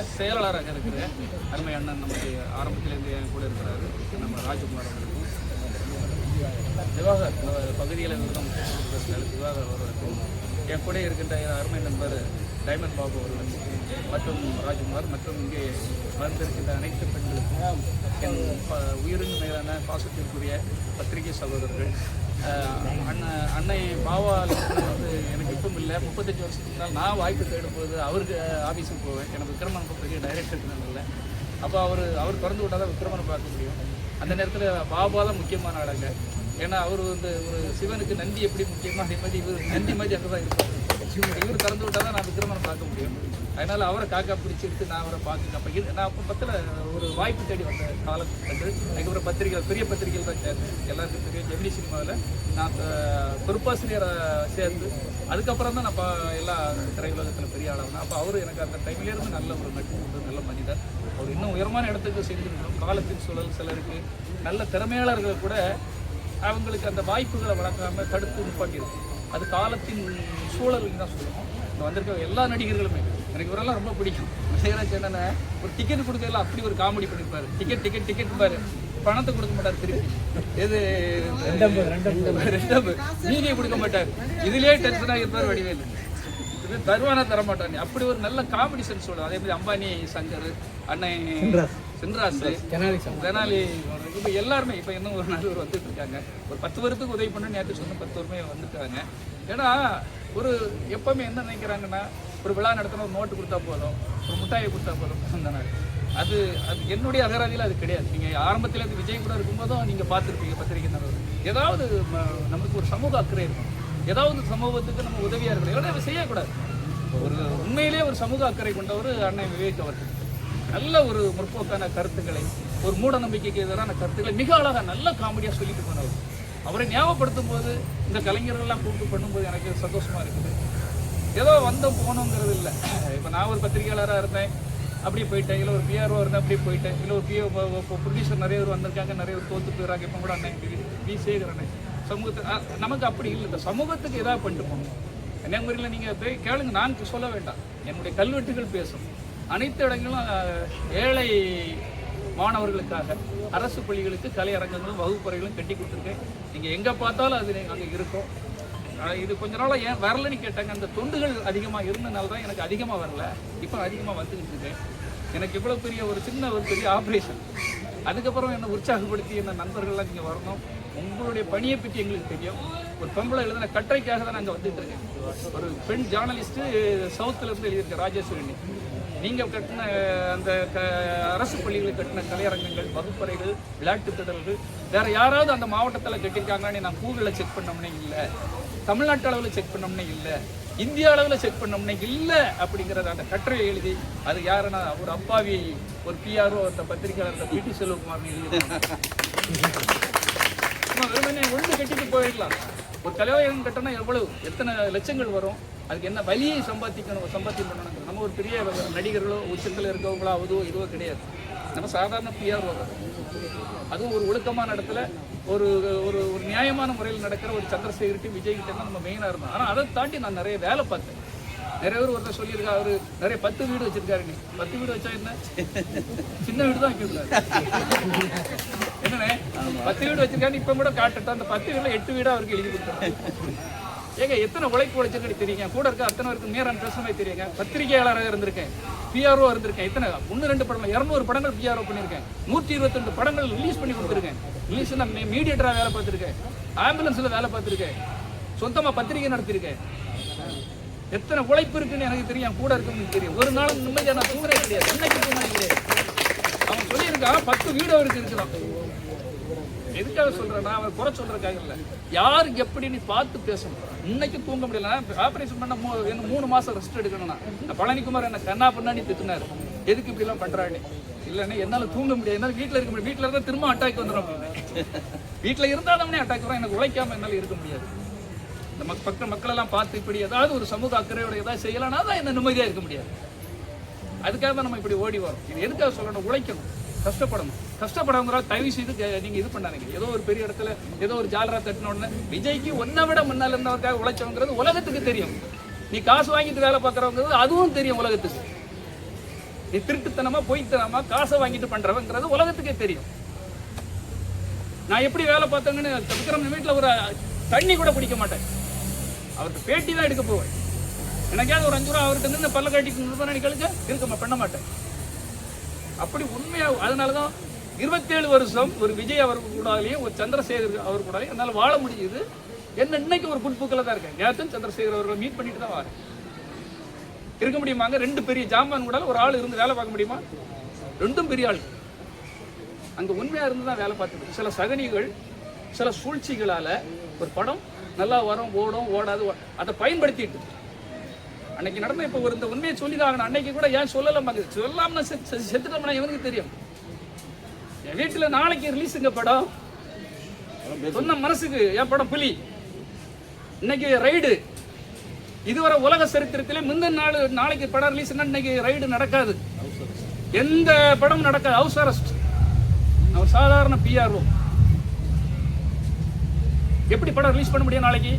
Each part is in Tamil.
செயலாளராக இருக்கிற அருமை அண்ணன் நமக்கு ஆரம்பத்திலேருந்து என் கூட இருக்கிறாரு. நம்ம ராஜ்குமார் அவர்களுக்கும். திவாகர் பகுதியில் விருதம் திவாகர் அவர்களுக்கும். என் கூட இருக்கின்ற அருமை நண்பர் டைமண்ட் பாபு அவர்களுக்கும் மற்றும் ராஜ்குமார் மற்றும் இங்கே வந்திருக்கின்ற அனைத்து பெண்களுக்கும் என் ப- உயிரின் மேலான பாசத்திற்குரிய பத்திரிகை சகோதரர்கள் அண்ணன் அன்னை பாவா வந்து எனக்கு இப்பவும் இல்லை. முப்பத்தஞ்சு வருஷத்துக்கு முன்னால் நான் வாய்ப்பு தேடும்போது அவருக்கு ஆஃபீஸுக்கு போவேன். எனக்கு விக்ரமன் பெரிய டைரக்டர் இல்லை. அப்போ அவர் அவர் திறந்து விட்டால் தான் விக்ரமனை பார்க்க முடியும். அந்த நேரத்தில் பாபா தான் முக்கியமான ஆளுங்க. ஏன்னா அவர் வந்து ஒரு சிவனுக்கு நந்தி எப்படி முக்கியமாக அதே மாதிரி இவர் நந்தி மாதிரி அங்கே தான் இருப்பார். இவர் திறந்து விட்டால் தான் நான் விக்ரமனை பார்க்க முடியும். அதனால் அவரை காக்கா பிடிச்சி எடுத்து நான் அவரை பார்க்க அப்போ நான் அப்போ பத்தில் ஒரு வாய்ப்பு தேடி வந்த காலகட்டங்கள் அதுக்கப்புறம் பத்திரிகைகள் பெரிய பத்திரிகைகள் தான் சேர்ந்தேன். எல்லாருக்கும் தெரியும் ஜெமினி சினிமாவில் நான் பொறுப்பாசிரியரை சேர்ந்து அதுக்கப்புறம் தான் நான் பா எல்லா திரையுலகத்தில் பெரிய ஆளாகணும் அப்போ அவர் எனக்கு அந்த டைம்லேருந்து நல்ல ஒரு நட்பு உண்டு, நல்ல மனிதர். அவர் இன்னும் உயரமான இடத்துக்கு செஞ்சிருக்கணும் காலத்தின் சூழல் சிலருக்கு நல்ல திறமையாளர்கள் கூட அவங்களுக்கு அந்த வாய்ப்புகளை வழங்காமல் தடுத்து நிப்பாட்டியிருக்கும் அது காலத்தின் சூழல் தான் சொல்லணும் இங்க வந்திருக்க எல்லா நடிகர்களுமே எனக்கு இவரெல்லாம் ரொம்ப பிடிக்கும். விஜயராஜ் என்னன்னா ஒரு டிக்கெட் கொடுக்கல அப்படி ஒரு காமெடி பண்ணியிருப்பாரு டிக்கெட் டிக்கெட் டிக்கெட் பாரு. பணத்தை கொடுக்க மாட்டார் திருப்பி. எது? ரெண்டாம் நீதியை கொடுக்க மாட்டார். இதுலயே டென்ஷனாக இருப்பார் வடிவேலு. தருவானா தர மாட்டானே அப்படி ஒரு நல்ல காமெடி சென்ஸ் சொல்லுவோம் அதே மாதிரி அம்பானி சங்கர் அண்ணன் சின்ராசு தெனாலி இப்போ எல்லாருமே இப்போ இன்னும் ஒரு நாள் ஒரு வந்துட்டு இருக்காங்க. ஒரு பத்து பேருக்கு உதவி பண்ண நேற்று சொன்ன பத்து பேருமே வந்துட்டாங்க ஏன்னா ஒரு எப்பவுமே என்ன நினைக்கிறாங்கன்னா ஒரு விழா நடத்தின ஒரு நோட்டு கொடுத்தா போதும் ஒரு முட்டாயை கொடுத்தா போதும் அந்த நாள் அது அது என்னுடைய அகராதியில் அது கிடையாது. நீங்கள் ஆரம்பத்தில் இருந்து விஜய் கூட இருக்கும்போதும் நீங்கள் பார்த்துருப்பீங்க பத்திரிகை நபர்கள் ஏதாவது நமக்கு ஒரு சமூக அக்கறை இருக்கும். ஏதாவது சமூகத்துக்கு நம்ம உதவியாக இருக்கணும். அதை செய்யக்கூடாது. ஒரு உண்மையிலேயே ஒரு சமூக அக்கறை கொண்டவர் அண்ணன் விவேக் அவர்கள். நல்ல ஒரு முற்போக்கான கருத்துக்களை ஒரு மூட நம்பிக்கைக்கு எதிரான கருத்துக்களை மிக அழகாக நல்ல காமெடியாக சொல்லிட்டு போனவர். அவரை ஞாபகப்படுத்தும் போது இந்த கலைஞர்கள்லாம் கூப்பிட்டு பண்ணும்போது எனக்கு சந்தோஷமாக இருக்குது. ஏதோ வந்தோம் போனோங்கிறது இல்லை. இப்போ நான் ஒரு பத்திரிகையாளராக இருந்தேன் அப்படியே போயிட்டேன். இல்லை ஒரு பிஆர்ஓ இருந்தேன் அப்படியே போயிட்டேன். இல்லை ஒரு பிஓ ப்ரொடியூசர் நிறைய பேர் வந்திருக்காங்க நிறைய பேர் தோத்து போயிடறாங்க. இப்போ கூட அண்ணன் வி- வி சேகரன் சமூகத்தை நமக்கு அப்படி இல்லை. இந்த சமூகத்துக்கு ஏதாவது பண்ணிட்டு போகணும். கன்னியாகுமரியில் நீங்கள் போய் கேளுங்க நான் சொல்ல வேண்டாம். என்னுடைய கல்வெட்டுகள் பேசும். அனைத்து இடங்களும் ஏழை மாணவர்களுக்காக அரசு பள்ளிகளுக்கு கலை அரங்கங்களும் வகுப்பறைகளும் கட்டி கொடுத்துருக்கேன். நீங்கள் எங்கே பார்த்தாலும் அது அங்கே இருக்கும். இது கொஞ்ச நாளாக ஏன் வரலன்னு கேட்டாங்க. அந்த தொண்டுகள் அதிகமாக இருந்தனால தான் எனக்கு அதிகமாக வரல. இப்போ அதிகமாக வந்துக்கிட்டு இருக்கேன். எனக்கு இவ்வளோ பெரிய ஒரு சின்ன ஒரு பெரிய ஆப்ரேஷன் அதுக்கப்புறம் என்னை உற்சாகப்படுத்தி என்ன நண்பர்கள்லாம் இங்கே வரணும். உங்களுடைய பணியை பற்றி எங்களுக்கு தெரியும். ஒரு பெண்பளை எழுதின கட்டுரைக்காக தான் நாங்கள் வந்துட்டு இருக்கேன். ஒரு பெண் ஜேர்னலிஸ்ட்டு சவுத்துலேருந்து எழுதியிருக்கேன் ராஜேஸ்வரினி நீங்கள் கட்டின அந்த க அரசு பள்ளிகளில் கட்டின கலையரங்கங்கள் வகுப்பறைகள் விளையாட்டு திடல்கள் வேறு யாராவது அந்த மாவட்டத்தில் கட்டியிருக்காங்கன்னு நான் கூகுளில் செக் பண்ணோம்னே இல்லை. தமிழ்நாட்டு அளவில் செக் பண்ணோம்னே இல்லை. இந்திய அளவில் செக் பண்ணோம்னே இல்லை அப்படிங்கிறத அந்த கட்டுரையை எழுதி அது யாருன்னா ஒரு அப்பாவி ஒரு பிஆர்ஓ அந்த பத்திரிகையாளர் பிடி செல்வகுமார் எழுதி வெறுமனே ஒன்று கட்டிட்டு போயிடலாம். ஒரு கலைவாயகம் கட்டினா எவ்வளவு எத்தனை லட்சங்கள் வரும்? அதுக்கு என்ன வழியை சம்பாதிக்கணும் சம்பாத்தியம் பண்ணணும் நம்ம ஒரு பெரிய நடிகர்களோ உச்சத்தில் இருக்கவங்களோ அதுவோ இதுவோ கிடையாது. நம்ம சாதாரண பிஆர் அதுவும் ஒரு ஒழுக்கமான இடத்துல ஒரு ஒரு ஒரு நியாயமான முறையில் நடக்கிற ஒரு சந்திரசேகர்ட்டி விஜய்கிட்ட தான் நம்ம மெயினாக இருந்தோம். ஆனால் அதை தாண்டி நான் நிறைய வேலை பார்த்தேன். நிறைய பேர் ஒருத்தர் சொல்லியிருக்கா அவரு நிறைய பத்து வீடு வச்சிருக்காரு நீ பத்து வீடு வச்சா என்ன? சின்ன வீடு தான் வைக்கக்கூடாது. என்னண்ணே? பத்து வீடு வச்சிருக்காரு இப்ப கூட காட்டுட்டா அந்த பத்து வீடுல எட்டு வீடா அவருக்கு எழுதி கொடுத்தாரு ஏங்க எத்தனை உழைப்பு உழைச்சிருக்கேன்னு தெரியுங்க. கூட இருக்க அத்தனை பேருக்கு நேரம் பேசுமே தெரியுங்க. பத்திரிகையாளராக இருந்திருக்கேன். பிஆர்ஓ இருந்திருக்கேன். எத்தனை? ஒன்று ரெண்டு படங்கள் இரநூறு படங்கள் பிஆர்ஓ பண்ணியிருக்கேன் நூற்றி இருபத்தெண்டு படங்கள் ரிலீஸ் பண்ணி கொடுத்துருக்கேன். ரிலீஸ் நான் மீடியேட்டராக வேலை பார்த்துருக்கேன். ஆம்புலன்ஸில் வேலை பார்த்துருக்கேன். சொந்தமாக பத்திரிகை நடத்தியிருக்கேன். எத்தனை உழைப்பு இருக்குன்னு எனக்கு தெரியும். கூட இருக்குன்னு தெரியும். ஒரு நாளும் நிம்மதியாக நான் தூங்குறே கிடையாது. என்னைக்கு தூங்கினே கிடையாது. அவன் சொல்லியிருக்கான் பத்து வீடு அவருக்கு இருக்கிறான் எதுக்காக சொல்றேன்னா அவர் குறை சொல்றதுக்காக இல்லை. யாருக்கு எப்படி நீ பார்த்து பேசணும்? இன்னைக்கு தூங்க முடியல ஆபரேஷன் பண்ண மூ என்ன மூணு மாசம் ரெஸ்ட் எடுக்கணும்னா பழனிக்குமார் என்ன கண்ணா பண்ணான்னு திட்டினார். எதுக்கு இப்படி எல்லாம் பண்றான்னு இல்லைன்னா என்னால தூங்க முடியாது. என்னால வீட்டில் இருக்க முடியாது. வீட்டில் இருந்தால் திரும்ப அட்டாக் வந்துடும் வீட்டில் இருந்தாலும்னே இருந்தாலுமே அட்டாக் வரும். எனக்கு உழைக்காம என்னால் இருக்க முடியாது. இந்த மக் பக்க மக்கள் எல்லாம் பார்த்து இப்படி ஏதாவது ஒரு சமூக அக்கறையோட ஏதாவது செய்யலாம்னா தான் என்ன நிம்மதியாக இருக்க முடியாது. அதுக்காக தான் நம்ம இப்படி ஓடி வரோம். இது எதுக்காக சொல்லணும்? உழைக்கணும். கஷ்டப்படணும். கஷ்டப்படவங்களா தயவு செய்து நீங்க இது பண்ணாதீங்க. ஏதோ ஒரு பெரிய இடத்துல ஏதோ ஒரு ஜாலரா தட்டின உடனே விஜய்க்கு ஒன்றை விட முன்னால இருந்தவருக்காக உழைச்சவங்கிறது உலகத்துக்கு தெரியும். நீ காசு வாங்கிட்டு வேலை பார்க்குறவங்கிறது அதுவும் தெரியும் உலகத்துக்கு. நீ திருட்டுத்தனமா பொய்த்தனமா காசை வாங்கிட்டு பண்றவங்கிறது உலகத்துக்கே தெரியும். நான் எப்படி வேலை பார்த்தேங்கன்னு விக்ரம் வீட்டில் ஒரு தண்ணி கூட குடிக்க மாட்டேன். அவருக்கு பேட்டி தான் எடுக்க போவேன். எனக்காவது ஒரு அஞ்சு ரூபா அவர்கிட்ட நின்று பல்ல காட்டிக்கு நிறுவனம் கழிச்சா இருக்க பண்ண மாட்டேன். அப்படி உண்மையாக அதனால தான் இருபத்தேழு வருஷம் ஒரு விஜய் அவர் கூடாலையும் ஒரு சந்திரசேகர் அவர் கூடாலையும் என்னால் வாழ முடியுது. என்ன இன்னைக்கு ஒரு குட் புக்கில் தான் இருக்கேன். நேற்றும் சந்திரசேகர் அவர்களை மீட் பண்ணிட்டு தான் வரேன். இருக்க முடியுமாங்க? ரெண்டு பெரிய ஜாமான் கூட ஒரு ஆள் இருந்து வேலை பார்க்க முடியுமா? ரெண்டும் பெரிய ஆள். அங்கே உண்மையாக இருந்து தான் வேலை பார்த்துருக்கு சில சகனிகள் சில சூழ்ச்சிகளால் ஒரு படம் நல்லா வரும் ஓடும் ஓடாது அதை பயன்படுத்திட்டு அன்னைக்கு நடந்த இப்போ ஒரு இந்த உண்மையை சொல்லி தான் அன்னைக்கு கூட ஏன் சொல்லலாமாங்க சொல்லாம செத்துட்டோம்னா இவனுக்கு தெரியும். என் வீட்டுல நாளைக்கு ரிலீஸுங்க படம். சொன்ன மனசுக்கு என் படம் புலி? இன்னைக்கு ரைடு இதுவரை உலக சரித்திரத்திலே முந்தின நாள் நாளைக்கு படம் ரிலீஸ் இன்னைக்கு ரைடு நடக்காது. எந்த படம் நடக்காது. ஹவுஸ் அரெஸ்ட் அவர் சாதாரண பிஆர்ஓ எப்படி படம் ரிலீஸ் பண்ண முடியும் நாளைக்கு?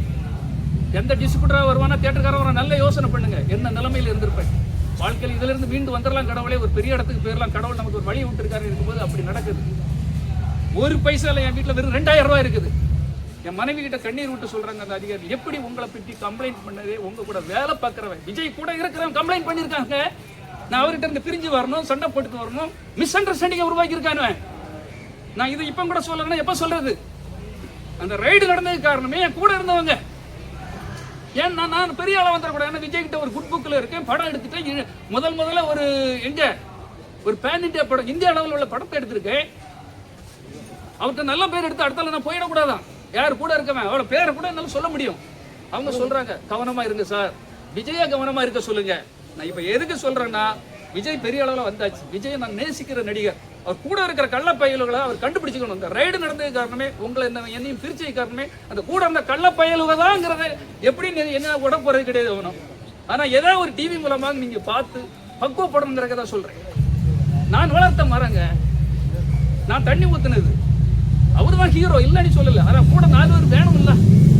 எந்த டிஸ்ட்ரிபியூட்டராக வருவானா தேட்டருக்காரன் வர நல்ல யோசனை பண்ணுங்க. என்ன நிலைமையில் இருந்திருப்பேன். வாழ்க்கையில் இதுல இருந்து மீண்டு வந்துடலாம் கடவுளே. ஒரு பெரிய இடத்துக்கு போயிடலாம். கடவுள் நமக்கு ஒரு வழி விட்டுருக்காரு இருக்கும்போது அப்படி நடக்குது. ஒரு பைசாவில் என் வீட்டில் வெறும் ரெண்டாயிரம் ரூபாய் இருக்குது. என் மனைவி கிட்ட கண்ணீர் விட்டு சொல்றாங்க அந்த அதிகாரி எப்படி உங்களை பற்றி கம்ப்ளைண்ட் பண்ணதே? உங்க கூட வேலை பார்க்குறவன். விஜய் கூட இருக்கிறவன் கம்ப்ளைண்ட் பண்ணியிருக்காங்க நான் அவர்கிட்ட இருந்து பிரிஞ்சு வரணும் சண்டை போட்டு வரணும். மிஸ் அண்டர்ஸ்டாண்டிங் உருவாக்கி இருக்கானுவன் நான் இதை இப்போ கூட சொல்லணும்னா எப்போ சொல்றது? அந்த ரைடு நடந்ததுக்கு காரணமே என் கூட இருந்தவங்க. ஏன்னா நான் பெரிய ஆளாக வந்துடக்கூடாது ஏன்னா விஜய் கிட்ட ஒரு குட் புக்கில் இருக்கேன் படம் எடுத்துட்டேன். முதல் முதல்ல ஒரு எங்கே ஒரு பேன் இந்தியா படம் இந்திய அளவில் உள்ள படத்தை எடுத்திருக்கேன். அவர்கிட்ட நல்ல பேர் எடுத்து அடுத்தால நான் போயிடக்கூடாதான். யார் கூட இருக்கவன் அவளோட பேரை கூட என்னால் சொல்ல முடியும். அவங்க சொல்கிறாங்க கவனமாக இருங்க சார். விஜயா கவனமாக இருக்க சொல்லுங்க. நான் இப்போ எதுக்கு சொல்கிறேன்னா விஜய் பெரிய அளவில் வந்தாச்சு. விஜய் நான் நேசிக்கிற நடிகர். அவர் கூட இருக்கிற கள்ள பயலுகளை அவர் கண்டுபிடிச்சிக்கணும். இந்த ரைடு நடந்தது காரணமே உங்களை இந்த என்னையும் பிரிச்சது காரணமே அந்த கூட இருந்த கள்ள பயலுக தான்ங்கிறத எப்படி என்ன உட போகிறது கிடையாது அவனும் ஆனால் ஏதோ ஒரு டிவி மூலமாக நீங்கள் பார்த்து பக்குவப்படணுங்கிறக்க தான் சொல்கிறேன் நான் வளர்த்த மரங்க நான் தண்ணி ஊற்றுனது அவர் தான் ஹீரோ இல்லைன்னு சொல்லலை. ஆனால் கூட நாலு பேர் வேணும் இல்லை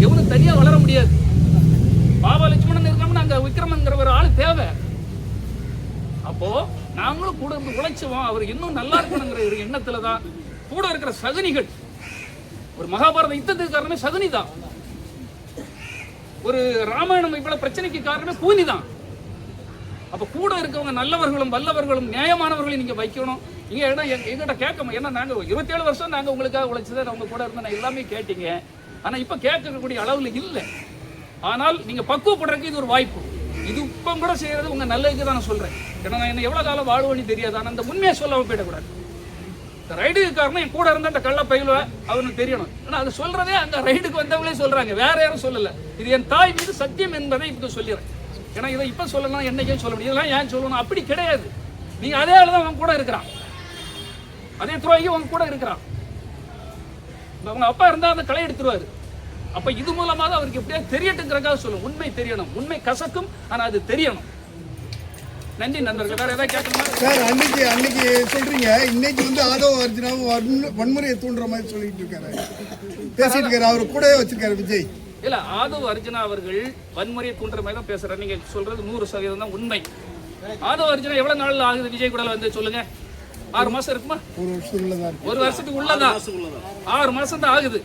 எவனும் தனியாக வளர முடியாது. பாபா லட்சுமணன் இருக்காமல் நாங்கள் விக்ரமங்கிற ஒரு ஆள் தேவை. அப்போது நாங்களும் கூட இருந்து உழைச்சுவோம் அவர் இன்னும் நல்லா இருக்கணுங்கிற ஒரு எண்ணத்துல தான் கூட இருக்கிற சகுனிகள். ஒரு மகாபாரத யுத்தத்துக்கு காரணமே சகுனி தான் ஒரு ராமாயணம் இவ்வளவு பிரச்சனைக்கு காரணமே கூனி தான் அப்ப கூட இருக்கவங்க நல்லவர்களும் வல்லவர்களும் நியாயமானவர்களையும் நீங்க வைக்கணும். நீங்க ஏன்னா எங்கிட்ட கேட்க ஏன்னா நாங்க இருபத்தேழு வருஷம் நாங்க உங்களுக்காக உழைச்சதை உங்க கூட இருந்த நான் எல்லாமே கேட்டீங்க. ஆனா இப்ப கேட்கக்கூடிய அளவுல இல்லை. ஆனால் நீங்க பக்குவப்படுறதுக்கு இது ஒரு வாய்ப்பு. இது இப்போ கூட செய்கிறது உங்கள் நல்லதுக்கு தான் நான் சொல்கிறேன் ஏன்னா நான் என்ன எவ்வளோ காலம் வாழ்வேன்னு தெரியாது. ஆனால் அந்த உண்மையை சொல்லாம போயிடக்கூடாது. இந்த ரைடுக்கு காரணம் என் கூட இருந்த அந்த கள்ள பயில அவனுக்கு தெரியணும். ஆனால் அது சொல்கிறதே அந்த ரைடுக்கு வந்தவங்களே சொல்கிறாங்க வேற யாரும் சொல்லலை. இது என் தாய் மீது சத்தியம் என்பதை இப்போ சொல்லிடுறேன். ஏன்னா இதை இப்போ சொல்லலாம் என்னைக்கே சொல்ல முடியும். இதெல்லாம் ஏன் சொல்லணும்? அப்படி கிடையாது. நீ அதே ஆளு தான் அவன் கூட இருக்கிறான். அதே துறையும் அவன் கூட இருக்கிறான். அவங்க அப்பா இருந்தால் அந்த களை எடுத்துருவாரு. அப்ப இது மூலமா தான் அவருக்கு எப்படியா தெரியட்டுங்கிறக்காக சொல்லும் உண்மை தெரியணும். உண்மை கசக்கும் ஆனா அது தெரியணும். நன்றி நண்பர்கள். வேற ஏதாவது கேட்கணுமா? சார் அன்னைக்கு அன்னைக்கு சொல்றீங்க. இன்னைக்கு வந்து ஆதவ அர்ஜுனாவும் வன்மு- வன்முறையை தூண்டுற மாதிரி சொல்லிட்டு இருக்காரு. பேசிட்டு இருக்காரு. அவரு கூடவே வச்சிருக்காரு விஜய். இல்ல ஆதவ் அர்ஜுனா அவர்கள் வன்முறையை தூண்டுற மாதிரி தான் பேசுறாரு. நீங்க சொல்றது நூறு சதவீதம் தான் உண்மை. ஆதவ் அர்ஜுனா எவ்வளவு நாள் ஆகுது? விஜய் கூட வந்து சொல்லுங்க. ஆறு மாசம் இருக்குமா? ஒரு தான் இருக்கு. ஒரு வருஷத்துக்கு உள்ளதான் ஆறு மாசம் தான் ஆகுது.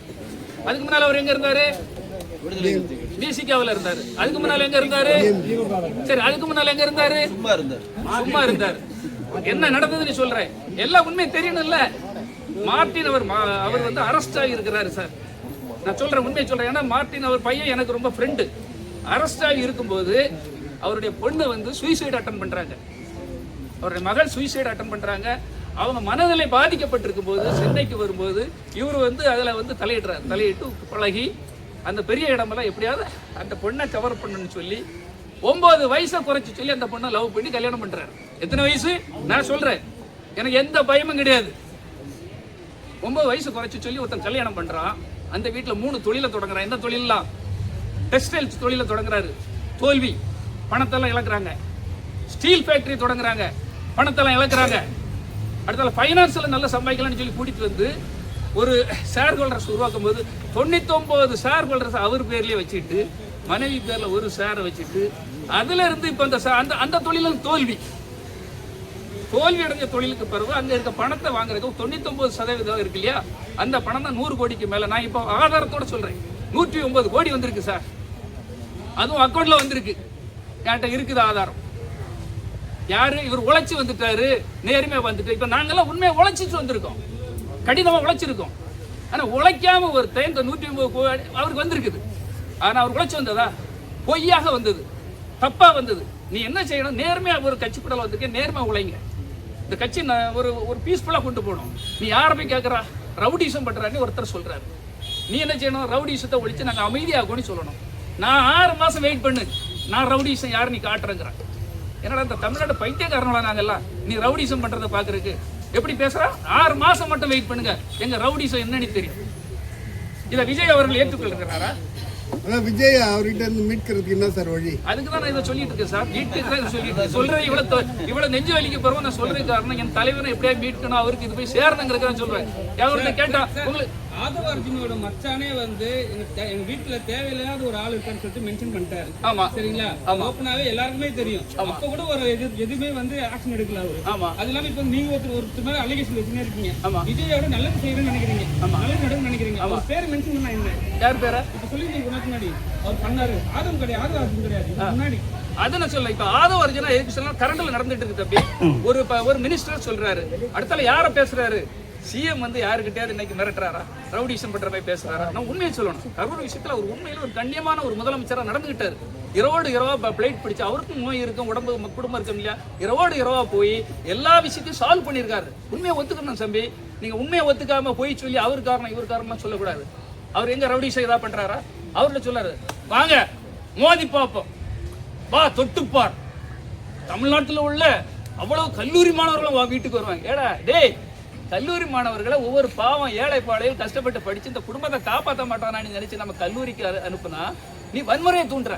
அதுக்கு முன்னால அவர் எங்க இருந்தாரு? பிசிகாவில் இருந்தாரு. அதுக்கு முன்னால எங்க இருந்தாரு? சரி அதுக்கு முன்னால எங்க இருந்தாரு? சும்மா இருந்தார். என்ன நடந்ததுன்னு சொல்றேன். எல்லா உண்மையும் தெரியணும்ல. மார்ட்டின் அவர் அவர் வந்து அரெஸ்ட் ஆகி இருக்கிறாரு சார் நான் சொல்றேன் உண்மையை சொல்றேன். ஏன்னா மார்ட்டின் அவர் பையன் எனக்கு ரொம்ப ஃப்ரெண்டு அரெஸ்ட் ஆகி இருக்கும்போது அவருடைய பொண்ணு வந்து சூசைடு அட்டன் பண்றாங்க. அவருடைய மகள் சூசைடு அட்டன் பண்றாங்க. அவங்க மனநிலை பாதிக்கப்பட்டிருக்கும் போது சென்னைக்கு வரும்போது இவர் வந்து அதில் வந்து தலையிடுறார். தலையிட்டு பழகி அந்த பெரிய இடமெல்லாம் எப்படியாவது அந்த பொண்ணை கவர் பண்ணணும்னு சொல்லி ஒன்பது வயசை குறைச்சி சொல்லி அந்த பொண்ணை லவ் பண்ணி கல்யாணம் பண்ணுறாரு எத்தனை வயசு? நான் சொல்கிறேன் எனக்கு எந்த பயமும் கிடையாது. ஒன்பது வயசு குறைச்சி சொல்லி ஒருத்தன் கல்யாணம் பண்ணுறான் அந்த வீட்டில் மூணு தொழிலை தொடங்குறான். எந்த தொழிலெலாம்? டெக்ஸ்டைல்ஸ் தொழிலை தொடங்குறாரு. தோல்வி. பணத்தெல்லாம் இழக்கிறாங்க. ஸ்டீல் ஃபேக்ட்ரி தொடங்குறாங்க. பணத்தெல்லாம் இழக்கிறாங்க. அடுத்தால ஃபைனான்ஸில் நல்லா சம்பாதிக்கலாம்னு சொல்லி கூட்டிகிட்டு வந்து ஒரு ஷேர் ஹோல்டர்ஸ் உருவாக்கும் போது தொண்ணூத்தொம்பது ஷேர் ஹோல்டர்ஸ் அவர் பேர்லேயே வச்சுட்டு மனைவி பேரில் ஒரு ஷேரை வச்சுட்டு அதில் இருந்து இப்போ அந்த அந்த அந்த தொழிலும் தோல்வி. தோல்வி அடைஞ்ச தொழிலுக்கு பிறகு அங்கே இருக்க பணத்தை வாங்குறதுக்கு தொண்ணூத்தொம்பது சதவீதம் இருக்கு இல்லையா? அந்த பணம் தான் நூறு கோடிக்கு மேலே. நான் இப்போ ஆதாரத்தோட சொல்கிறேன் நூற்றி ஒன்பது கோடி வந்திருக்கு சார் அதுவும் அக்கௌண்ட்டில் வந்திருக்கு. என்கிட்ட இருக்குது ஆதாரம்? யாரு? இவர் உழைச்சி வந்துட்டாரு. நேர்மையாக வந்துட்டு இப்போ நாங்கெல்லாம் உண்மையாக உழைச்சிட்டு வந்திருக்கோம். கடினமாக உழைச்சிருக்கோம். ஆனால் உழைக்காம ஒரு இந்த நூற்றி ஐம்பது கோடி அவருக்கு வந்திருக்குது. ஆனால் அவர் உழைச்சி வந்ததா? பொய்யாக வந்தது. தப்பாக வந்தது. நீ என்ன செய்யணும்? நேர்மையாக ஒரு கட்சி கூட வந்திருக்கேன். நேர்மையாக உழைங்க. இந்த கட்சி நான் ஒரு ஒரு பீஸ்ஃபுல்லாக கொண்டு போகணும். நீ யாரை போய் கேட்குறா ரவுடிசம் பண்ணுறான்னு ஒருத்தர் சொல்கிறாரு நீ என்ன செய்யணும்? ரவுடிசத்தை ஒழிச்சு நாங்கள் அமைதியாகணும்னு சொல்லணும். நான் ஆறு மாதம் வெயிட் பண்ணு. நான் ரவுடிசம் யார் நீ காட்டுறேங்கிறேன். என்னடா இந்த தமிழ்நாடு பைத்தியக்காரங்களா நாங்கெல்லாம்? நீ ரவுடிசம் பண்றத பாக்குறதுக்கு எப்படி பேசுறா? ஆறு மாசம் மட்டும் வெயிட் பண்ணுங்க. எங்க ரவுடிசம் என்னன்னு தெரியும். இத விஜய் அவர்கள் ஏற்றுக்கொள்கிறாரா? அதான் விஜய் அவர்கிட்ட இருந்து மீட்கிறதுக்கு என்ன சார் வழி? அதுக்கு தான் நான் இதை சொல்லிட்டு இருக்கேன் சார். வீட்டுக்கு தான் சொல்லிட்டு சொல்றேன் இவ்வளவு இவ்வளவு நெஞ்சு வலிக்கு பிறகு நான் சொல்றேன் காரணம் என் தலைவனை எப்படியா மீட்கணும் அவருக்கு இது போய் சேரணுங்கிறத நான் சொல்றேன். அவர்கிட்ட கேட்டா உங்களுக்கு ஆதவ அர்ஜுனோட மச்சானே வந்து எங்க வீட்டுல தேவையில்லாத ஒரு ஆள் இருக்கான்னு சொல்லிட்டு மென்ஷன் பண்ணிட்டாரு. ஆமா. சரிங்களா? ஓப்பனாவே எல்லாருக்குமே தெரியும். அப்ப கூட ஒரு எது எதுவுமே வந்து ஆக்ஷன் எடுக்கல அவரு. ஆமா. அது இல்லாம இப்ப நீங்க ஒருத்தர் ஒருத்தர் மேல அலிகேஷன் வச்சுனே இருக்கீங்க. ஆமா. விஜயோட நல்லது செய்யணும்னு நினைக்கிறீங்க. நல்லது நடக்கும் நினைக்கிறீங்க. அவர் பேர் மென்ஷன் பண்ணா என்ன? யார் பேரா? இப்ப சொல்லி நீங்க முன்னாடி. அவர் பண்ணாரு. ஆதம் கிடையாது ஆதவ அர்ஜுன் கிடையாது. முன்னாடி. அதை நான் சொல்ல இப்ப ஆதவ அர்ஜுனா எதுக்கு சொல்லலாம் கரண்ட்ல நடந்துட்டு இருக்கு தம்பி. ஒரு ஒரு மினிஸ்டர் சொல்றாரு. அடுத்தால யார பேசுறாரு? சிஎம் வந்து யாருக்கிட்டயாவது இன்னைக்கு மிரட்டுறாரா? ரவுடிஷன் பண்ற மாதிரி பேசுறாரா? நான் உண்மையை சொல்லணும். கரூர் விஷயத்துல ஒரு உண்மையில ஒரு கண்ணியமான ஒரு முதலமைச்சரா நடந்துகிட்டாரு. இரவோடு இரவா பிளேட் பிடிச்சு அவருக்கும் நோய் இருக்கும் உடம்பு குடும்பம் இருக்கும் இல்லையா? இரவோடு இரவா போய் எல்லா விஷயத்தையும் சால்வ் பண்ணியிருக்காரு. உண்மையை ஒத்துக்கணும் தம்பி. நீங்க உண்மையை ஒத்துக்காம போய் சொல்லி அவர் காரணம் இவர் காரணம் சொல்லக்கூடாது. அவர் எங்க ரவுடிசம் இதா பண்றாரா? அவர்கிட்ட சொல்லாரு. வாங்க மோதி பார்ப்போம். வா தொட்டுப்பார். தமிழ்நாட்டில் உள்ள அவ்வளவு கல்லூரி மாணவர்களும் வா வீட்டுக்கு வருவாங்க. ஏடா டேய் கல்லூரி மாணவர்களை ஒவ்வொரு பாவம் ஏழை பாளையில் கஷ்டப்பட்டு படிச்சு இந்த குடும்பத்தை காப்பாற்ற மாட்டானான்னு நினைச்சு நம்ம கல்லூரிக்கு அனுப்புனா நீ வன்முறையை தூண்டுற.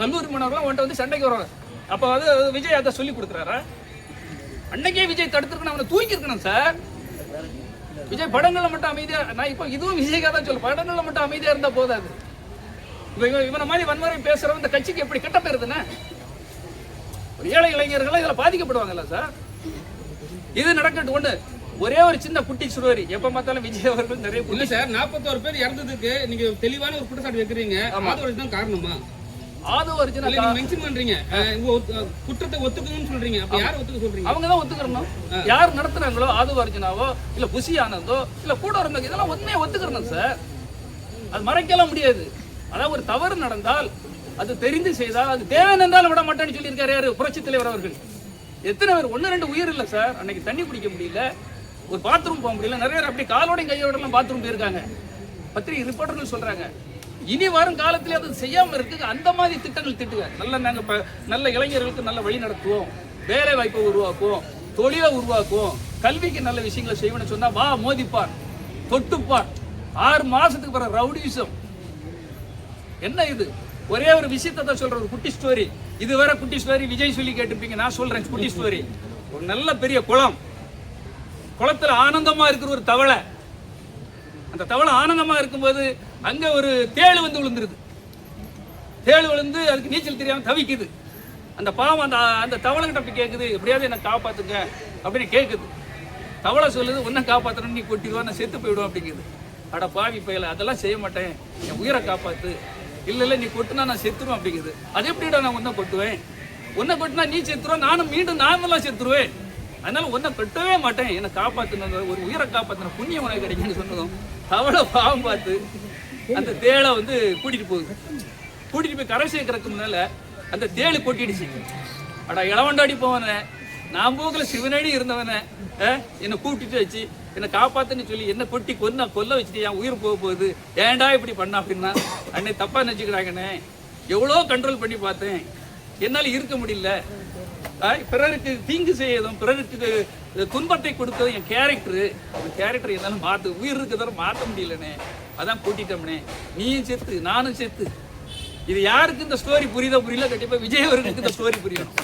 கல்லூரி மாணவர்களும் உன்ட்ட வந்து சண்டைக்கு வருவாங்க. அப்ப வந்து விஜய் அதை சொல்லி கொடுக்குறாரா? அன்னைக்கே விஜய் தடுத்துருக்கணும் அவனை தூக்கிருக்கணும் சார். விஜய் படங்களில் மட்டும் அமைதியா நான் இப்போ இதுவும் விஜய்க்காக தான் சொல்ல படங்களில் மட்டும் அமைதியா இருந்தா போதாது. இவனை மாதிரி வன்முறை பேசுறவன் இந்த கட்சிக்கு எப்படி கெட்ட பேருதுன்னு ஏழை இளைஞர்கள் இதில் பாதிக்கப்படுவாங்கல்ல சார். இது நடக்கட்டும் ஒன்று ஒரே ஒரு சின்ன குட்டி சுடுவரி எப்ப பார்த்தாலும் விஜய் அவர்கள் நிறைய இல்ல சார் நாற்பத்தோரு பேர் இறந்ததுக்கு நீங்க தெளிவான ஒரு குற்றச்சாட்டு வைக்கிறீங்க. அர்ஜுன் தான் காரணமா? ஆதவ அர்ஜுனா இல்ல நீங்க மென்ஷன் பண்றீங்க. குற்றத்தை ஒத்துக்கணும்னு சொல்றீங்க. அப்ப யார ஒத்துக்க சொல்றீங்க? அவங்க தான் ஒத்துக்கிறணும். யார் நடத்துறாங்களோ ஆதவ அர்ஜுனாவோ இல்ல புசி ஆனந்தோ இல்ல கூட இருந்தவங்க இதெல்லாம் உண்மையை ஒத்துக்கிறணும் சார். அது மறைக்கலாம் முடியாது. அதாவது ஒரு தவறு நடந்தால் அது தெரிந்து செய்தால் அது தேவையான இருந்தாலும் விட மாட்டேன்னு சொல்லியிருக்காரு யாரு? புரட்சி தலைவர் அவர்கள். எத்தனை பேர்? ஒன்று ரெண்டு உயிர் இல்லை சார். அன்னைக்கு தண்ணி குடிக்க முடியல. ஒரு பாத்ரூம் போக முடியல. நிறைய பேர் அப்படி காலோடையும் கையோடலாம் பாத்ரூம் போயிருக்காங்க. பத்திரிகை ரிப்போர்ட்டர்கள் சொல்றாங்க. இனி வரும் காலத்துல அது செய்யாம இருக்கு அந்த மாதிரி திட்டங்கள் திட்டுங்க. நல்ல நாங்க ப- நல்ல இளைஞர்களுக்கு நல்ல வழி நடத்துவோம். வேலை வாய்ப்பை உருவாக்குவோம். தொழிலை உருவாக்குவோம். கல்விக்கு நல்ல விஷயங்களை செய்வோம்னு சொன்னா வா மோதிப்பார். தொட்டுப்பார். ஆறு மாசத்துக்கு பிறகு ரவுடிசம். என்ன இது? ஒரே ஒரு விஷயத்தை தான் சொல்றேன் ஒரு குட்டி ஸ்டோரி இது வேற குட்டி ஸ்டோரி விஜய் சொல்லி கேட்டிருப்பீங்க. நான் சொல்றேன் குட்டி ஸ்டோரி ஒரு நல்ல பெரிய குளம். குளத்துல ஆனந்தமாக இருக்கிற ஒரு தவளை. அந்த தவளை ஆனந்தமாக இருக்கும்போது அங்கே ஒரு தேள் வந்து விழுந்துருது. தேள் விழுந்து அதுக்கு நீச்சல் தெரியாமல் தவிக்குது. அந்த பாவம் அந்த அந்த தவளைகிட்ட அப்படி போய் எப்படியாவது என்னை காப்பாற்றுங்க அப்படின்னு கேட்குது தவளை சொல்லுது உன்னை காப்பாற்றணும் நீ கொட்டிடுவா நான் செத்து போயிடுவேன் அப்படிங்குது. அட பாவி பயல அதெல்லாம் செய்ய மாட்டேன். என் உயிரை காப்பாற்று இல்லை இல்லை நீ கொட்டுனா நான் செத்துருவேன் அப்படிங்குது. அது எப்படிடா நான் உன்னை கொட்டுவேன்? உன்னை கொட்டினா நீ செத்துருவேன் நானும் மீண்டும் நார்மலா செத்துருவேன். அதனால ஒன்றை கட்டவே மாட்டேன். என்னை காப்பாத்தின ஒரு உயிரை காப்பாத்தின புண்ணியம் உனக்கு கிடைக்குன்னு சொன்னதும் தவளை பாவம் பார்த்து அந்த தேளை வந்து கூட்டிட்டு போகுது. கூட்டிட்டு போய் கரை சேர்க்கறதுக்கு முன்னால அந்த தேளு கொட்டிடுச்சு. அடா இளவண்டாடி போவனே. நான் போகல சிவனடி இருந்தவனே. என்னை கூட்டிட்டு வச்சு என்னை காப்பாத்துன்னு சொல்லி என்ன கொட்டி கொன்ன கொல்ல வச்சுட்டு என் உயிர் போக போகுது. ஏன்டா இப்படி பண்ண அப்படின்னா? அன்னை தப்பா நினச்சிக்கிறாங்கண்ணே. எவ்வளோ கண்ட்ரோல் பண்ணி பார்த்தேன். என்னால் இருக்க முடியல. பிறருக்கு தீங்கு செய்யதும் பிறருக்கு துன்பத்தை கொடுத்ததும் என் கேரக்டரு அந்த கேரக்டர் என்னால மாத்து உயிர் இருக்கிறத மாற்ற முடியலனே அதான் கூட்டிட்டோம்னே. நீயும் செத்து நானும் செத்து இது யாருக்கு இந்த ஸ்டோரி புரியுதோ புரியல கண்டிப்பா விஜய் அவர்களுக்கு இந்த ஸ்டோரி புரியணும்.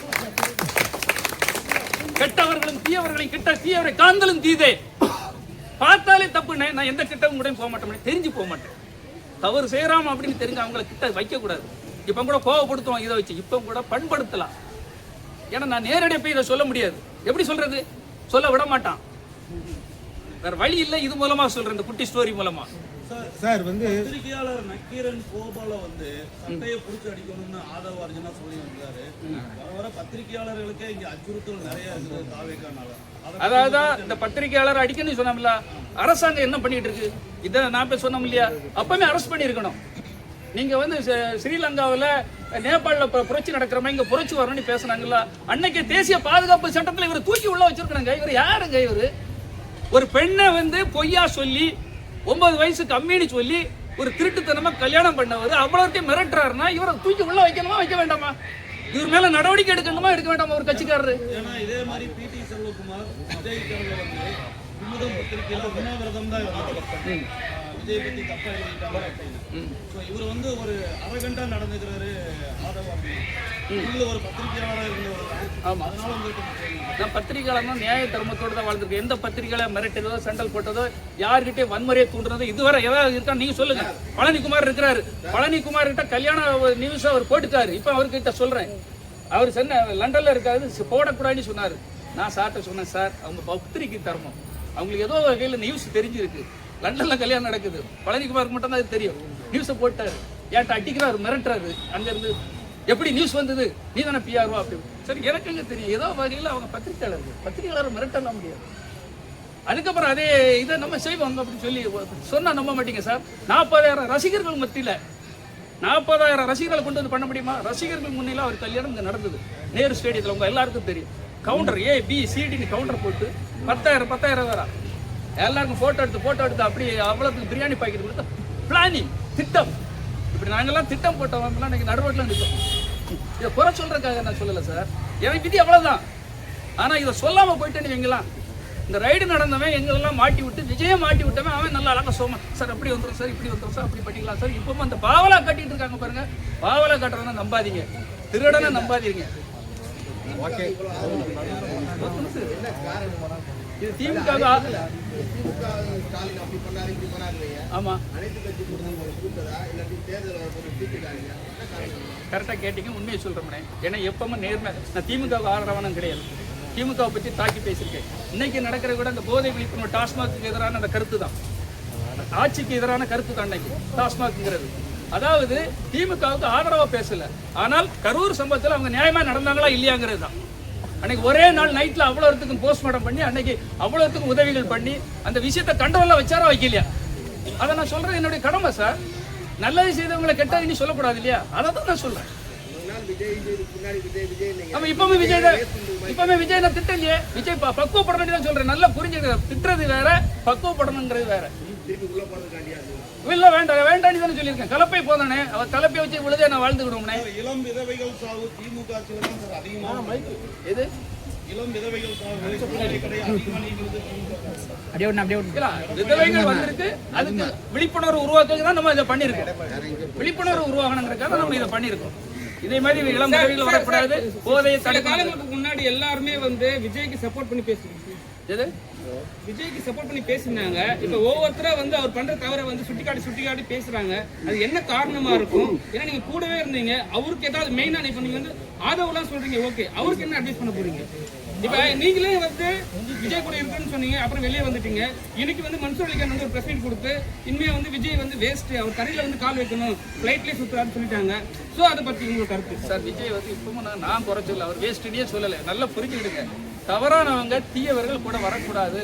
கெட்டவர்களும் தீயவர்களை கெட்ட தீயவரை காந்தலும் தீதே. பார்த்தாலே தப்புனே நான் எந்த கிட்டவும் கூட போக மாட்டேன் தெரிஞ்சு போக மாட்டேன். தவறு செய்யறாம அப்படின்னு தெரிஞ்சு அவங்கள கிட்ட வைக்கக்கூடாது. இப்போ கூட கோவப்படுத்துவோம் இதை வச்சு. இப்போ கூட பண்படுத்தலாம். ஏன்னா நான் நேரடியாக போய் இதை சொல்ல முடியாது. எப்படி சொல்றது? சொல்ல விட மாட்டான். வேற வழி இல்லை இது மூலமா சொல்றேன் இந்த குட்டி ஸ்டோரி மூலமா. சார் வந்து பத்திரிகையாளர் நக்கீரன் கோபால வந்து சட்டையை புடிச்சு அடிக்கணும்னு ஆதவ அர்ஜுனா சொல்லி வந்தாரு. வர வர பத்திரிகையாளர்களுக்கே இங்க அச்சுறுத்தல் நிறைய இருக்குது தாவேக்கானால. அதை அதாவது இந்த பத்திரிகையாளர் அடிக்கணும்னு சொன்னோம்ல அரசாங்கம் என்ன பண்ணிட்டு இருக்கு? இதை நான் போய் சொன்னோம் இல்லையா? அப்பவே அரெஸ்ட் பண்ணியிருக்கணும். நீங்க வந்து ஸ்ரீ- ஸ்ரீலங்காவுல நேபாளில் புரட்சி நடக்கிற மாதிரி இங்க புரட்சி வரணும்னு பேசுனாங்கல்ல அன்னைக்கு தேசிய பாதுகாப்பு சட்டத்துல இவர் தூக்கி உள்ள வச்சிருக்கணுங்க. இவர் யாருங்க இவர்? ஒரு பெண்ணை வந்து பொய்யா சொல்லி ஒன்பது வயசு கம்மின்னு சொல்லி ஒரு திருட்டுத்தனமா கல்யாணம் பண்ணவர் அவ்வளோத்தையும் மிரட்டுறாருன்னா இவரை தூக்கி உள்ள வைக்கணுமா வைக்க வேண்டாமா? இவர் மேல நடவடிக்கை எடுக்கணுமா எடுக்க வேண்டாமா ஒரு கட்சிக்காரரு? ஏன்னா இதே மாதிரி செல்வகுமார் விஜய் குமுதம் பத்திரிகையில உண்ணாவிரதம் தான் இருந்தாங்க விஜய் பத்தி தப்பா எழுதிட்டாங்க. அப்படின்னு ஸோ இவர் வந்து ஒரு அரகண்டா நடந்துக்கிறாரு ஆதவ அர்ஜுனா உள்ள ஒரு பத்திரிகையாளராக இருந்தவர். தான் ஆமா. அதனால தெரியும். நான் பத்திரிகையாளர்னா நியாய தர்மத்தோடு தான் வாழ்ந்துருக்கேன். எந்த பத்திரிகையில மிரட்டதோ சண்டல் போட்டதோ யார்கிட்டயே வன்முறையை தூண்டுறதோ இதுவரை ஏதாவது இருக்கா நீங்க சொல்லுங்க. பழனிக்குமார் இருக்கிறாரு. பழனிக்குமார் கிட்ட கல்யாண நியூஸ் அவர் போட்டுட்டாரு. இப்போ அவர்கிட்ட சொல்றேன். அவர் சொன்ன லண்டன்ல இருக்காரு போடக்கூடாதுன்னு சொன்னாரு. நான் சார்ட்ட சொன்னேன் சார் அவங்க பத்திரிகை தர்மம். அவங்களுக்கு ஏதோ வகையில் நியூஸ் தெரிஞ்சிருக்கு. லண்டன்ல கல்யாணம் நடக்குது. பழனிக்குமாருக்கு மட்டும் தான் அது தெரியும். நியூஸை போட்டாரு. ஏன்ட்ட அடிக்கிறாரு மிரட்டுறாரு. அங்கிருந்து எப்படி நியூஸ் வந்தது? நீ தானே பிஆர்ஓ அப்படின்னு சரி எனக்கு எங்க தெரியும்? ஏதோ வகையில் அவங்க பத்திரிகையாளர்கள் பத்திரிகையாளர் மிரட்டலாம் முடியாது. அதுக்கப்புறம் அதே இதை நம்ம செய்வோம் அப்படின்னு சொல்லி சொன்னா நம்ப மாட்டீங்க சார். நாற்பதாயிரம் ரசிகர்கள் மத்தியில் நாற்பதாயிரம் ரசிகர்களை கொண்டு வந்து பண்ண முடியுமா? ரசிகர்கள் முன்னில அவர் கல்யாணம் இங்கே நடந்தது. நேரு ஸ்டேடியத்தில் உங்க எல்லாருக்கும் தெரியும். கவுண்டர் ஏ பி சிடின்னு கவுண்டர் போட்டு பத்தாயிரம் பத்தாயிரம் வேற எல்லாருக்கும் போட்டோ எடுத்து போட்டோ எடுத்து அப்படி அவ்வளோத்துக்கு பிரியாணி பாக்கெட் கொடுத்து பிளானிங் திட்டம். இப்படி நாங்கெல்லாம் திட்டம் போட்டவங்கலாம் இன்னைக்கு நடுரோட்டில் நிற்கும் இதை குறை சொல்றதுக்காக நான் சொல்லலை சார். எனக்கு விதி அவ்வளவுதான். ஆனா இதை சொல்லாம போயிட்டேன்னு வைங்களாம் இந்த ரைடு நடந்தவன் எங்களெல்லாம் மாட்டி விட்டு விஜயை மாட்டி விட்டவன் அவன் நல்லா அழகா சோமா சார் அப்படி வந்துடும் சார் இப்படி வந்துடும் சார் அப்படி பண்ணிக்கலாம் சார். இப்பவும் அந்த பாவலா கட்டிட்டு இருக்காங்க பாருங்க. பாவலா கட்டுறதுனா நம்பாதீங்க. திருடனை நம்பாதீங்க. ஓகே. இது திமுக ஆமா. கரெக்டாக கேட்டீங்க உண்மையை சொல்கிறோம்னே ஏன்னா எப்பவுமே நேர்மை நான் திமுக ஆதரவானம் கிடையாது. திமுகவை பற்றி தாக்கி பேசியிருக்கேன். இன்னைக்கு நடக்கிற கூட அந்த போதை விழிப்புணர்வு டாஸ்மாக்கு எதிரான அந்த கருத்து தான். ஆட்சிக்கு எதிரான கருத்து தான் இன்னைக்கு டாஸ்மாக்ங்கிறது. அதாவது திமுகவுக்கு ஆதரவா பேசல. ஆனால் கரூர் சம்பவத்தில் அவங்க நியாயமா நடந்தாங்களா இல்லையாங்கிறது தான். அன்னைக்கு ஒரே நாள் நைட்ல அவ்வளோத்துக்கும் போஸ்ட்மார்ட்டம் பண்ணி அன்னைக்கு அவ்வளோத்துக்கும் உதவிகள் பண்ணி அந்த விஷயத்தை கண்ட்ரோல்ல வச்சாரா வைக்கலையா? அதை நான் சொல்றது என்னுடைய கடமை சார் நல்லது செய்தவங்களை கெட்டதுன்னு சொல்லக்கூடாது இல்லையா? அதை தான் நான் சொல்றேன். நம்ம இப்பவுமே விஜய் தான் இப்பவுமே விஜய் நான் திட்டலையே விஜய் பக்குவப்பட பக்குவப்படணும் சொல்றேன். நல்லா புரிஞ்சுக்க திட்டுறது வேற பக்குவப்படணுங்கிறது வேற. இல்ல வேண்டாம் வேண்டாம்னு தானே சொல்லியிருக்கேன். கலப்பை போதானே? அவ கலப்பை வச்சு விழுதே நான் வாழ்ந்துக்கிடுவோம்னே இளம் விதவைகள் சாவு திமுக அதிகமாக எது? இளம் விதவைகள் விதவைகள் வந்திருக்கு. அதுக்கு விழிப்புணர்வு உருவாக்குறது தான் நம்ம இதை பண்ணியிருக்கோம். விழிப்புணர்வு உருவாகணுங்கிறதுக்காக நம்ம இதை பண்ணியிருக்கோம். இதே மாதிரி இளம் விதவைகள் வரக்கூடாது. போதையை காலங்களுக்கு முன்னாடி எல்லாருமே வந்து விஜய்க்கு சப்போர்ட் பண்ணி பேசுறாங்க எது? விஜய்க்கு சப்போர்ட் பண்ணி பேசினாங்க. இப்ப ஒவ்வொருத்தரா வந்து அவர் பண்ற தவறை வந்து சுட்டிக்காட்டி சுட்டிக்காட்டி பேசுறாங்க. அது என்ன காரணமா இருக்கும்? ஏன்னா நீங்க கூடவே இருந்தீங்க. அவருக்கு ஏதாவது மெயினா இப்ப நீங்க வந்து ஆதவெல்லாம் சொல்றீங்க. ஓகே அவருக்கு என்ன அட்வைஸ் பண்ண போறீங்க? இப்ப நீங்களே வந்து விஜய் கூட இருக்குன்னு சொன்னீங்க. அப்புறம் வெளியே வந்துட்டீங்க. இன்னைக்கு வந்து மன்சூர் அலிகான் வந்து ஒரு பிரஸ் மீட் கொடுத்து இனிமே வந்து விஜய் வந்து வேஸ்ட் அவர் கரையில வந்து கால் வைக்கணும். ஃபிளைட்லயே சுத்துறாருன்னு சொல்லிட்டாங்க. சோ அதை பத்தி உங்களுக்கு கருத்து? சார் விஜய் வந்து இப்பவும் நான் நான் குறை சொல்லல அவர் வேஸ்ட்னே சொல்லலை. நல்லா புரிஞ்சுக்கிடுங்க. தவறானவங்க தீயவர்கள் கூட வரக்கூடாது.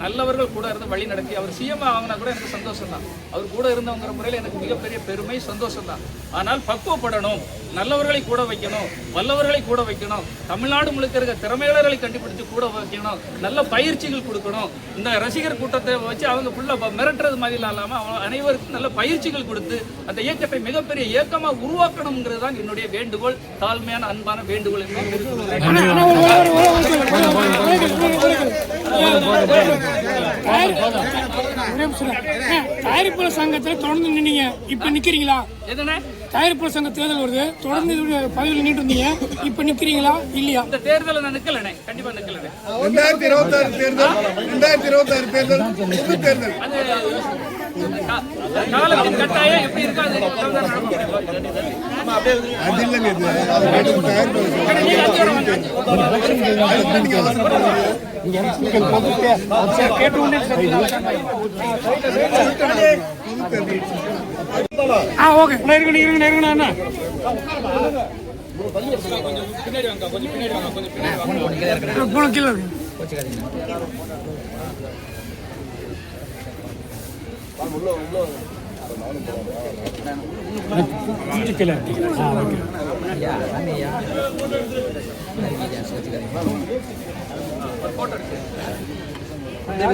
நல்லவர்கள் கூட இருந்து வழி நடத்தி அவர் சிஎம் ஆகினா கூட எனக்கு சந்தோஷம் தான் அவர் கூட இருந்தவங்கிற முறையில் எனக்கு மிகப்பெரிய பெருமை சந்தோஷம் தான் ஆனால் பக்குவப்படணும் நல்லவர்களை கூட வைக்கணும் வல்லவர்களை கூட வைக்கணும் தமிழ்நாடு முழுக்க இருக்க திறமையாளர்களை கண்டுபிடிச்சு கூட வைக்கணும் நல்ல பயிற்சிகள் கொடுக்கணும் இந்த ரசிகர் கூட்டத்தை வச்சு அவங்க ஃபுல்லாக மிரட்டுறது மாதிரி இல்லாமல் அவங்க அனைவருக்கும் நல்ல பயிற்சிகள் கொடுத்து அந்த இயக்கத்தை மிகப்பெரிய இயக்கமாக உருவாக்கணுங்கிறது தான் என்னுடைய வேண்டுகோள் தாழ்மையான அன்பான வேண்டுகோள் என்று தயாரிப்பாளர் சங்கத்தில் தொடர்ந்து நின்னீங்க. இப்ப நிக்கிறீங்களா? எதுனே? தயாரிப்பாளர் சங்க தேர்தல் வருது. தொடர்ந்து பதவியில் நின்று இருந்தீங்க. இப்ப நிக்கிறீங்களா? இல்லையா? இந்த தேர்தலை நான் நிக்கலனே. கண்டிப்பா நிக்கலனே. ரெண்டாயிரத்தி இருபத்தாறு தேர்தல் ரெண்டாயிரத்தி இருபத்தாறு தேர்தல் பொது தேர்தல். கா- காலத்தின் கட்டாயம் எப்படி இருக்கோ அது இல்லைங்க வரை வாங்க, அஞ்சு. அதுக்கு நீங்க அவசரப்படாதீங்க. ஆ ஓகே இருக்கணும் இருக்கணும் இருக்கணும் அண்ணா போன கீழே இருக்கு கொஞ்சம் கீழே இருக்கு. ஆ ஓகே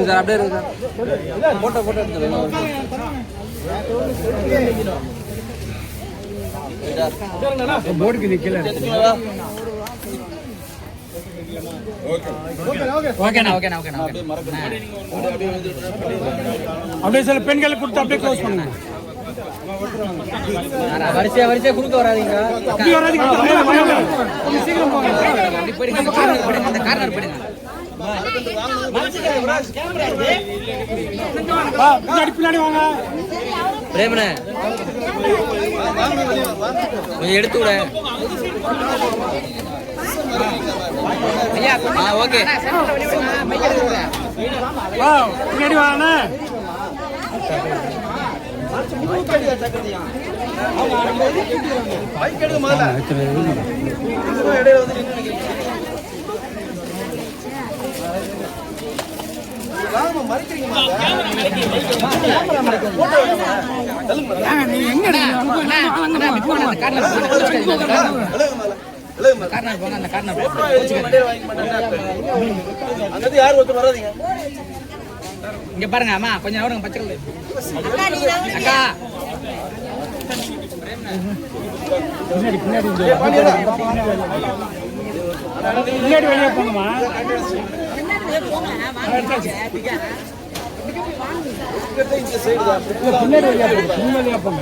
சார் அப்படியே இருக்கு சார் போட்டோ போட்டோ எடுத்து போர்டுக்கு கீழே ஓகேண்ணா ஓகேண்ணா ஓகேண்ணா அப்படியே சில பெண்களை கொடுத்து அப்படியே க்ளோஸ் பண்ணுங்க. வரிசையா வரிசையா குறுக்க வராதீங்க. கார்னர் போயிடுங்க. பின்னாடி வாங்க. பிரேமனே எடுத்து விட. ஓகே வா வாங்க நீங்க எங்க இங்க பாருங்க அம்மா கொஞ்சம் நேரம் பச்சை அக்கா பின்னாடி வெளியே போங்கம்மா. பின்னாடி வெளியே போங்க பின்னாடி வெளியே போங்க.